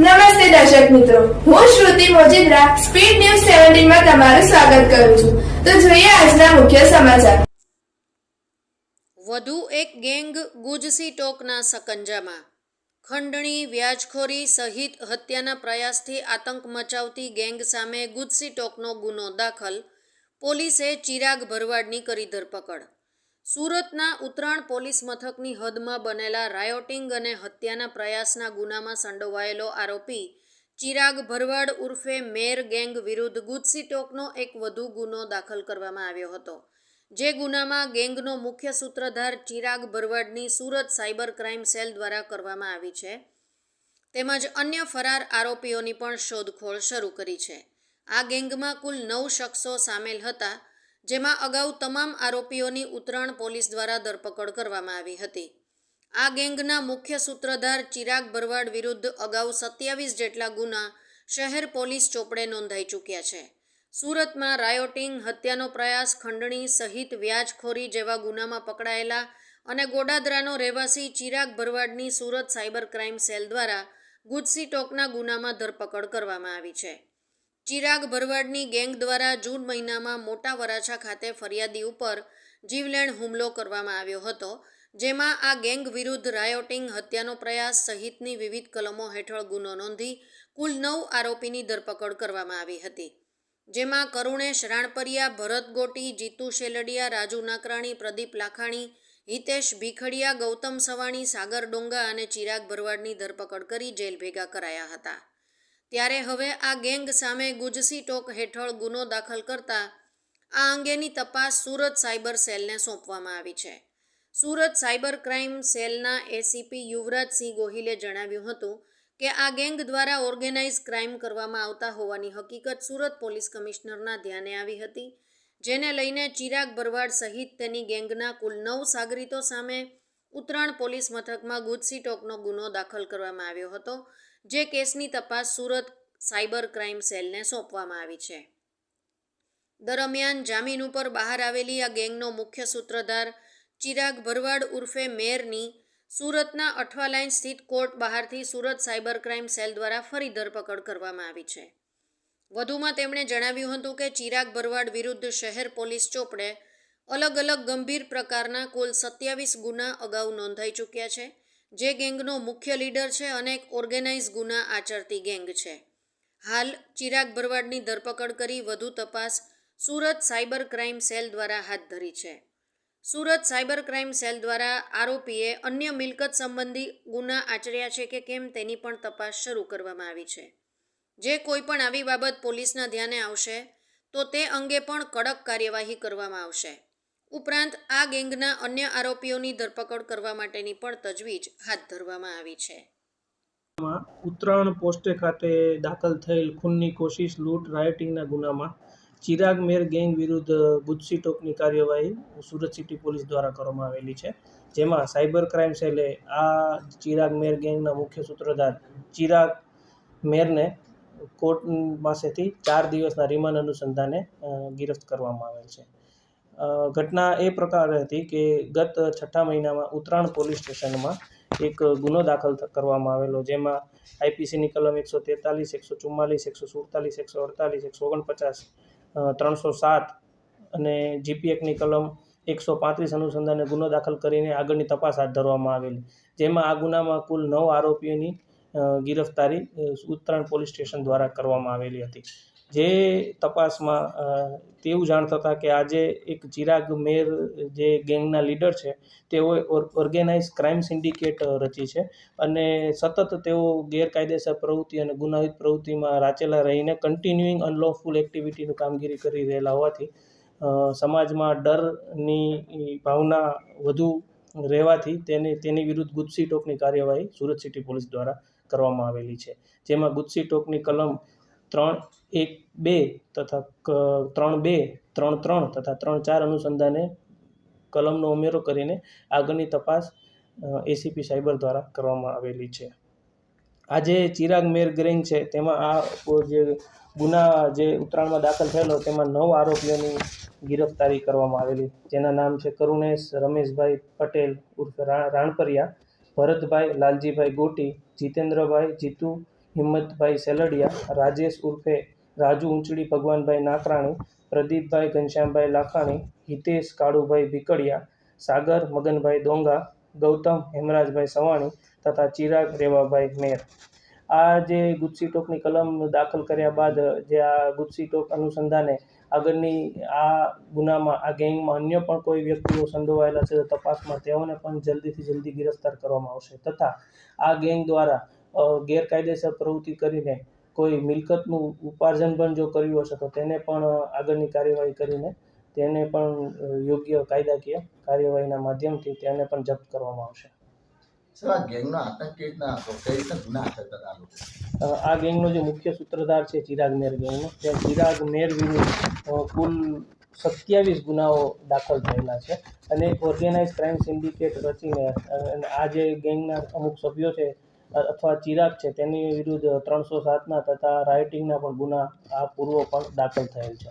નમસ્તે દર્શક મિત્રો. હું શ્રુતિ મોજીદ્રા, સ્પીડ ન્યૂઝ સેવન્ટીનમાં તમારું સ્વાગત કરું છું. તો જોઈએ આજના મુખ્ય સમાચાર. વધુ એક ગેંગ ગુજસી ટોકના સકંજામાં. ખંડણી, વ્યાજખોરી સહિત હત્યાના પ્રયાસથી આતંક મચાવતી ગેંગ સામે ગુજસી ટોકનો ગુનો દાખલ. પોલીસે ચિરાગ ભરવાડની કરી ધરપકડ. સુરતના ઉત્તરાણ પોલીસ મથકની હદમાં બનેલા રાયોટિંગ અને હત્યાના પ્રયાસના ગુનામાં સંડોવાયેલો આરોપી ચિરાગ ભરવાડ ઉર્ફે મેર ગેંગ વિરુદ્ધ ગુજસીટોકનો એક વધુ ગુનો દાખલ કરવામાં આવ્યો હતો. જે ગુનામાં ગેંગનો મુખ્ય સૂત્રધાર ચિરાગ ભરવાડની સુરત સાયબર ક્રાઇમ સેલ દ્વારા કરવામાં આવી છે. તેમજ અન્ય ફરાર આરોપીઓની પણ શોધખોળ શરૂ કરી છે. આ ગેંગમાં કુલ નવ શખ્સો સામેલ હતા. જેમાં અગાઉ તમામ આરોપીઓની ઉતરાણ પોલીસ દ્વારા ધરપકડ કરવામાં આવી હતી. આ ગેંગના મુખ્ય સૂત્રધાર ચિરાગ ભરવાડ વિરુદ્ધ અગાઉ સત્યાવીસ જેટલા ગુના શહેર પોલીસ ચોપડે નોંધાઈ ચૂક્યા છે. સુરતમાં રાયોટિંગ, હત્યાનો પ્રયાસ, ખંડણી સહિત વ્યાજખોરી જેવા ગુનામાં પકડાયેલા અને ગોડાદરાનો રહેવાસી ચિરાગ ભરવાડની સુરત સાયબર ક્રાઇમ સેલ દ્વારા ગુજસી ટોકના ગુનામાં ધરપકડ કરવામાં આવી છે. ચિરાગ ભરવાડની ગેંગ દ્વારા જૂન મહિનામાં મોટા વરાછા ખાતે ફરિયાદી ઉપર જીવલેણ હુમલો કરવામાં આવ્યો હતો, જેમાં આ ગેંગ વિરુદ્ધ રાયોટિંગ હત્યાનો પ્રયાસ સહિતની વિવિધ કલમો હેઠળ ગુનો નોંધી કુલ નવ આરોપીની ધરપકડ કરવામાં આવી હતી, જેમાં કરુણેશ રાણપરિયા ભરત ગોટી, જીતુ શેલડિયા, રાજુ નાકરાણી, પ્રદીપ લાખાણી, હિતેશ ભીખડિયા, ગૌતમ સવાણી, સાગર ડોંગા અને ચિરાગ ભરવાડની ધરપકડ કરી જેલ ભેગા કરાયા હતા. ત્યારે હવે આ ગેંગ સામે ગુજસી ટોક હેઠળ ગુનો દાખલ કરતા આ અંગેની તપાસ સુરત સાયબર સેલને સોંપવામાં આવી છે. સુરત સાયબર ક્રાઇમ સેલના એસીપી યુવરાજસિંહ ગોહિલે જણાવ્યું હતું કે આ ગેંગ દ્વારા ઓર્ગેનાઇઝ ક્રાઇમ કરવામાં આવતા હોવાની હકીકત સુરત પોલીસ કમિશનરના ધ્યાને આવી હતી, જેને લઈને ચિરાગ ભરવાડ સહિત તેની ગેંગના કુલ નવ સાગરીતો સામે ઉત્તરાણ પોલીસ મથકમાં ગુજસી ટોકનો ગુનો દાખલ કરવામાં આવ્યો હતો જે કેસની તપાસ સુરત સાયબર ક્રાઇમ સેલને સોંપવામાં આવી છે. દરમિયાન જામીન ઉપર બહાર આવેલી આ ગેંગનો મુખ્ય સૂત્રધાર ચિરાગ ભરવાડ ઉર્ફે મેરની સુરતના અઠવાલાઇન સ્થિત કોર્ટ બહારથી સુરત સાયબર ક્રાઇમ સેલ દ્વારા ફરી ધરપકડ કરવામાં આવી છે. વધુમાં તેમણે જણાવ્યું હતું કે ચિરાગ ભરવાડ વિરુદ્ધ શહેર પોલીસ ચોપડે અલગ અલગ ગંભીર પ્રકારના કુલ સત્યાવીસ ગુના અગાઉ નોંધાઈ ચૂક્યા છે. જે ગેંગનો મુખ્ય લીડર છે અને એક ઓર્ગેનાઇઝ ગુના આચરતી ગેંગ છે. હાલ ચિરાગ ભરવાડની ધરપકડ કરી વધુ તપાસ સુરત સાયબર ક્રાઇમ સેલ દ્વારા હાથ ધરી છે. સુરત સાયબર ક્રાઇમ સેલ દ્વારા આરોપીએ અન્ય મિલકત સંબંધી ગુના આચર્યા છે કે કેમ તેની પણ તપાસ શરૂ કરવામાં આવી છે. જે કોઈ પણ આવી બાબત પોલીસના ધ્યાને આવશે, તો તે અંગે પણ કડક કાર્યવાહી કરવામાં આવશે. ઉપરાંત આ ગેંગના અન્ય આરોપીઓની ધરપકડ કરવા માટેની પણ તજવીજ હાથ ધરવામાં આવી છે. ઉત્તરાયણ પોસ્ટે ખાતે દાખલ થયેલ ખૂનની કોશિશ, લૂંટ, રાયોટિંગના ગુનામાં ચિરાગ મેર ગેંગ વિરુદ્ધ બુદ્ધસી ટોકની કાર્યવાહી સુરત સિટી પોલીસ દ્વારા કરવામાં આવેલી છે. જેમાં સાયબર ક્રાઇમ સેલે આ ચિરાગ મેર ગેંગના મુખ્ય સૂત્રધાર ચિરાગ મેરને કોર્ટ પાસેથી ચાર દિવસના રિમાન્ડ અનુસંધાને ગિરફ્ત કરવામાં આવેલ છે. ઘટના એ પ્રકારે હતી કે ગત છઠ્ઠા મહિનામાં ઉત્તરાયણ પોલીસ સ્ટેશનમાં એક ગુનો દાખલ કરવામાં આવેલો, જેમાં આઈપીસીની કલમ એકસો તેતાલીસ, એકસો ચુમ્માલીસ, એકસો સુડતાલીસ, એકસો અડતાલીસ, એકસો ઓગણપચાસ ત્રણસો સાત અને જીપીએકની કલમ એકસો પાંત્રીસ અનુસંધાને ગુનો દાખલ કરીને આગળની તપાસ હાથ ધરવામાં આવેલી. જેમાં આ ગુનામાં કુલ નવ આરોપીઓની ગિરફ્તારી ઉત્તરાયણ પોલીસ સ્ટેશન દ્વારા કરવામાં આવેલી હતી. જે તપાસમાં તેવું જાણતા હતા કે આજે એક ચિરાગ મેર જે ગેંગના લીડર છે તેઓએ ઓર્ગેનાઇઝ ક્રાઇમ સિન્ડિકેટ રચી છે અને સતત તેઓ ગેરકાયદેસર પ્રવૃત્તિ અને ગુનાહિત પ્રવૃત્તિમાં રાચેલા રહીને કન્ટિન્યુઇંગ અનલોફુલ એક્ટિવિટીનું કામગીરી કરી રહેલા હોવાથી સમાજમાં ડરની ભાવના વધુ રહેવાથી તેની તેની વિરુદ્ધ ગુજસી ટોકની કાર્યવાહી સુરત સિટી પોલીસ દ્વારા કરવામાં આવેલી છે. જેમાં ગુજસી ટોકની કલમ ત્રણ એક બે તથા ત્રણ બે, ત્રણ ત્રણ તથા ત્રણ ચાર અનુસંધાને કલમનો ઉમેરો કરીને આગળની તપાસ એસીપી સાયબર દ્વારા કરવામાં આવેલી છે. આજે ચિરાગ મેર ગેંગ છે, તેમાં આ જે ગુના જે ઉત્તરાયણમાં દાખલ થયેલો, તેમાં નવ આરોપીઓની ગિરફતારી કરવામાં આવેલી. જેના નામ છે કરુણેશ, રમેશભાઈ પટેલ ઉર્ફે રાણપરિયા, ભરતભાઈ, લાલજીભાઈ ગોટી, જીતેન્દ્રભાઈ, જીતુ હિંમતભાઈ સેલડિયા, રાજેશ ઉર્ફે રાજુ ઊંચડી ભગવાનભાઈ નાકરાણી, પ્રદીપભાઈ ઘનશ્યામભાઈ લાખાણી, હિતેશ કાળુભાઈ ભીકડિયા, સાગર મગનભાઈ ડોંગા, ગૌતમ હેમરાજભાઈ સવાણી તથા ચિરાગ રેવાભાઈ મેર. આ જે ગુજસી ટોકની કલમ દાખલ કર્યા બાદ જે આ ગુજસી ટોક અનુસંધાને આગળની આ ગુનામાં, આ ગેંગમાં અન્ય પણ કોઈ વ્યક્તિઓ સંડોવાયેલા છે તપાસમાં તેઓને પણ જલ્દીથી જલ્દી ગિરફ્તાર કરવામાં આવશે તથા આ ગેંગ દ્વારા ગેરકાયદેસર પ્રવૃત્તિ કરીને કોઈ મિલકતનું ઉપાર્જન પણ જો કર્યું હશે તો તેને પણ આગળની કાર્યવાહી કરીને તેને પણ યોગ્ય કાયદાકીય કાર્યવાહીના માધ્યમથી તેને પણ જપ્ત કરવામાં આવશે. આ ગેંગનો આતંક કેવી રીતના હતો? કઈ રીતના ગુના હતા આ લોકો આ ગેંગનો જે મુખ્ય સૂત્રધાર છે ચિરાગ મેર ગેંગનો ત્યાં ચિરાગ મેર વિરુદ્ધ કુલ સત્યાવીસ ગુનાઓ દાખલ થયેલા છે અને એક ઓર્ગેનાઇઝ ક્રાઇમ સિન્ડિકેટ રચીને આ જે ગેંગના અમુક સભ્યો છે અથવા ચિરાગ છે, તેની વિરુદ્ધ ત્રણસો સાતના તથા રાઇટિંગના પણ ગુના આ પૂર્વ પણ દાખલ થયેલ છે.